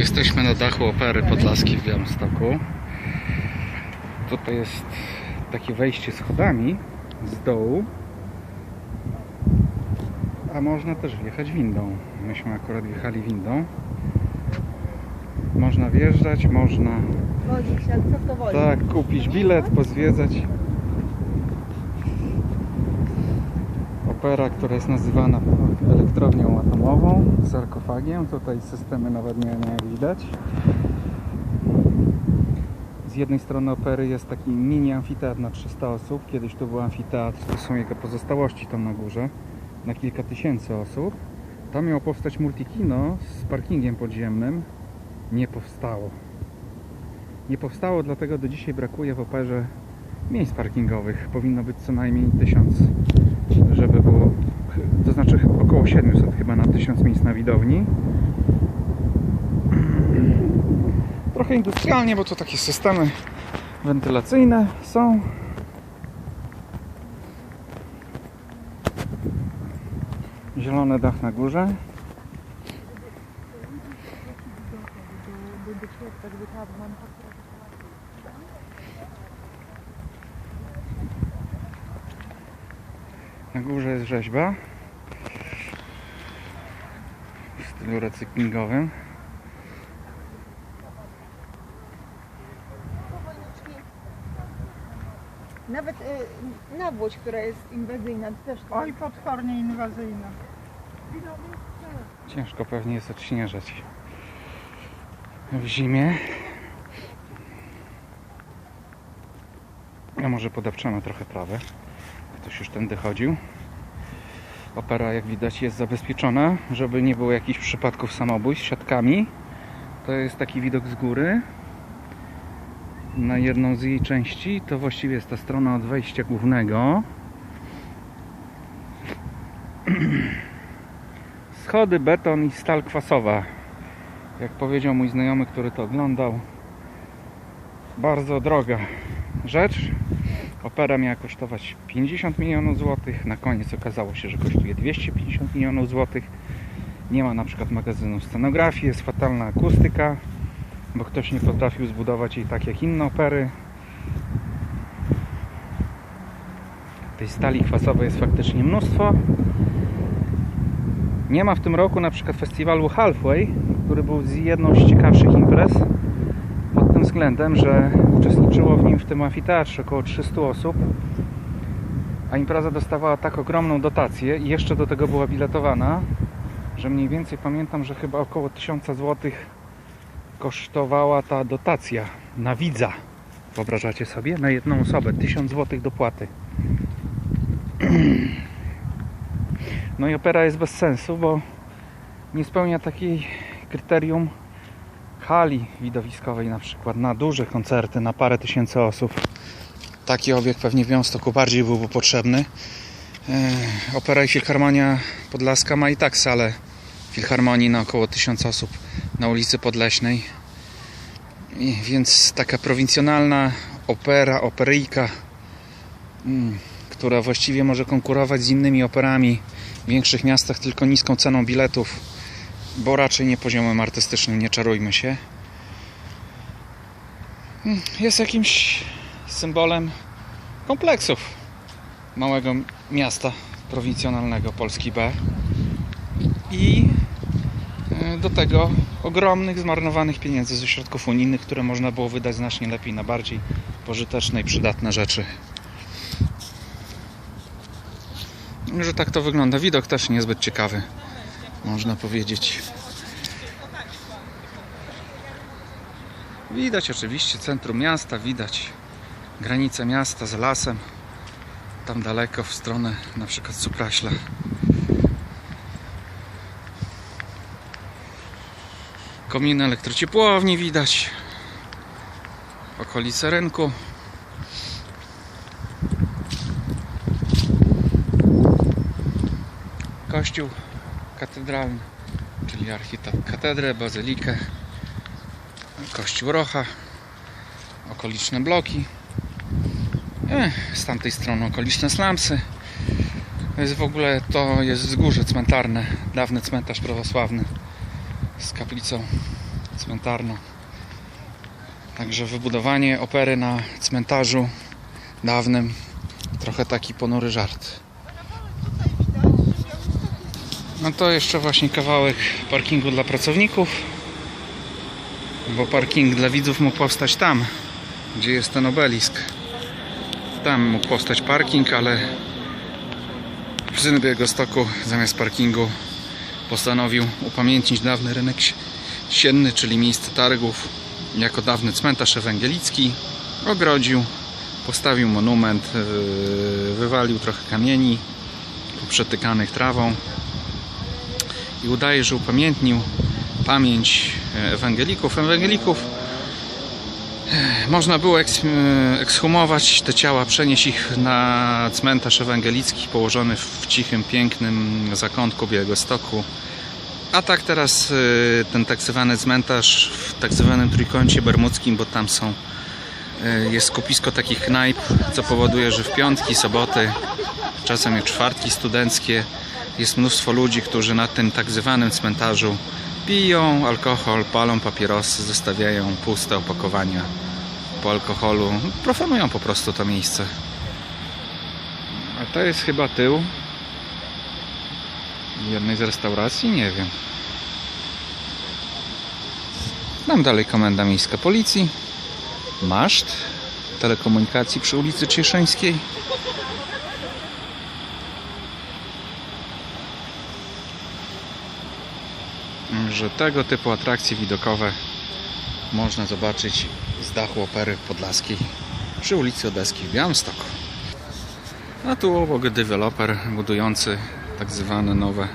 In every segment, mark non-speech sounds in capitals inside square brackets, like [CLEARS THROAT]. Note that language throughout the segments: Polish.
Jesteśmy na dachu Opery Podlaskiej w Białymstoku. Tutaj jest takie wejście schodami z dołu. A można też wjechać windą. Myśmy akurat wjechali windą. Można wjeżdżać, można Wozik, jak co to woli? tak kupić bilet, pozwiedzać. Opera, która jest nazywana elektrownią atomową, sarkofagiem. Tutaj systemy nawadniania, jak widać. Z jednej strony opery jest taki mini amfiteatr na 300 osób. Kiedyś to był amfiteatr, to są jego pozostałości tam na górze, na kilka tysięcy osób. Tam miało powstać multikino z parkingiem podziemnym. Nie powstało. Nie powstało, dlatego do dzisiaj brakuje w operze miejsc parkingowych. Powinno być co najmniej 1000, żeby około 700 chyba na 1000 miejsc na widowni. [CLEARS THROAT] Trochę industrialnie, bo to takie systemy wentylacyjne są. Zielony dach na górze. Na górze jest rzeźba stylu recyklingowym. Nawet y, nawłość, która jest inwazyjna, to też to Oj, potwornie inwazyjna. Ciężko pewnie jest odśnieżać w zimie. A może podepczemy trochę trawę. Ktoś już tędy chodził. Opera, jak widać, jest zabezpieczona, żeby nie było jakichś przypadków samobójstw siatkami. To jest taki widok z góry. Na jedną z jej części to właściwie jest ta strona od wejścia głównego. [CLEARS THROAT] Schody, beton i stal kwasowa. Jak powiedział mój znajomy, który to oglądał, bardzo droga rzecz. Opera miała kosztować 50 milionów złotych. Na koniec okazało się, że kosztuje 250 milionów złotych. Nie ma na przykład magazynu scenografii, jest fatalna akustyka, bo ktoś nie potrafił zbudować jej tak jak inne opery. Tej stali kwasowej jest faktycznie mnóstwo. Nie ma w tym roku na przykład festiwalu Halfway, który był jedną z ciekawszych imprez względem, że uczestniczyło w nim w tym amfiteatrze około 300 osób, a impreza dostawała tak ogromną dotację i jeszcze do tego była biletowana, że mniej więcej pamiętam, że chyba około 1000 zł kosztowała ta dotacja na widza. Wyobrażacie sobie? Na jedną osobę 1000 zł dopłaty. [CLEARS THROAT] No i opera jest bez sensu, bo nie spełnia takiej kryterium hali widowiskowej na przykład na duże koncerty, na parę tysięcy osób. Taki obiekt pewnie w Białymstoku bardziej byłby potrzebny. E, Opera i Filharmonia Podlaska ma i tak salę filharmonii na około 1000 osób na ulicy Podleśnej. Więc taka prowincjonalna opera, operyjka, mm, która właściwie może konkurować z innymi operami w większych miastach tylko niską ceną biletów, bo raczej nie poziomem artystycznym, nie czarujmy się. Mm, Jest jakimś symbolem kompleksów małego miasta prowincjonalnego Polski B i e, do tego ogromnych zmarnowanych pieniędzy ze środków unijnych, które można było wydać znacznie lepiej na bardziej pożyteczne i przydatne rzeczy. Że tak to wygląda. Widok też niezbyt ciekawy, można powiedzieć. Widać oczywiście centrum miasta, widać granice miasta z lasem. Tam daleko w stronę na przykład Supraśla. Kominy elektrociepłowni widać. Okolice rynku. Kościół katedralny, czyli architekt katedrę, bazylikę, kościół Rocha, okoliczne bloki. E, z tamtej strony okoliczne slumsy. Jest w ogóle to jest wzgórze cmentarne, dawny cmentarz prawosławny z kaplicą cmentarna. Także wybudowanie opery na cmentarzu dawnym. Trochę taki ponury żart. No to jeszcze właśnie kawałek parkingu dla pracowników. Bo parking dla widzów mógł powstać tam, gdzie jest ten obelisk. Tam mógł powstać parking, ale syn Białegostoku zamiast parkingu postanowił upamiętnić dawny rynek si- sienny, czyli miejsce targów, jako dawny cmentarz ewangelicki. Ogrodził, postawił monument, yy, wywalił trochę kamieni przetykanych trawą i udaje, że upamiętnił pamięć e, ewangelików. Ewangelików e, można było e, ekshumować te ciała, przenieść ich na cmentarz ewangelicki położony w cichym, pięknym zakątku Białegostoku. A tak teraz ten tak zwany cmentarz w tak zwanym trójkącie bermudzkim, bo tam są jest skupisko takich knajp, co powoduje, że w piątki, soboty, czasem jak czwartki studenckie jest mnóstwo ludzi, którzy na tym tak zwanym cmentarzu piją alkohol, palą papierosy, zostawiają puste opakowania po alkoholu. Profanują po prostu to miejsce. A to jest chyba tył jednej z restauracji? Nie wiem. Tam dalej komenda miejska policji. Maszt telekomunikacji przy ulicy Cieszyńskiej. Że tego typu atrakcje widokowe można zobaczyć z dachu opery podlaskiej przy ulicy Odeskiej w Białymstoku. A tu obok deweloper budujący tak zwane nowe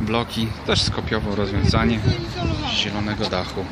bloki, też skopiował rozwiązanie zielonego dachu.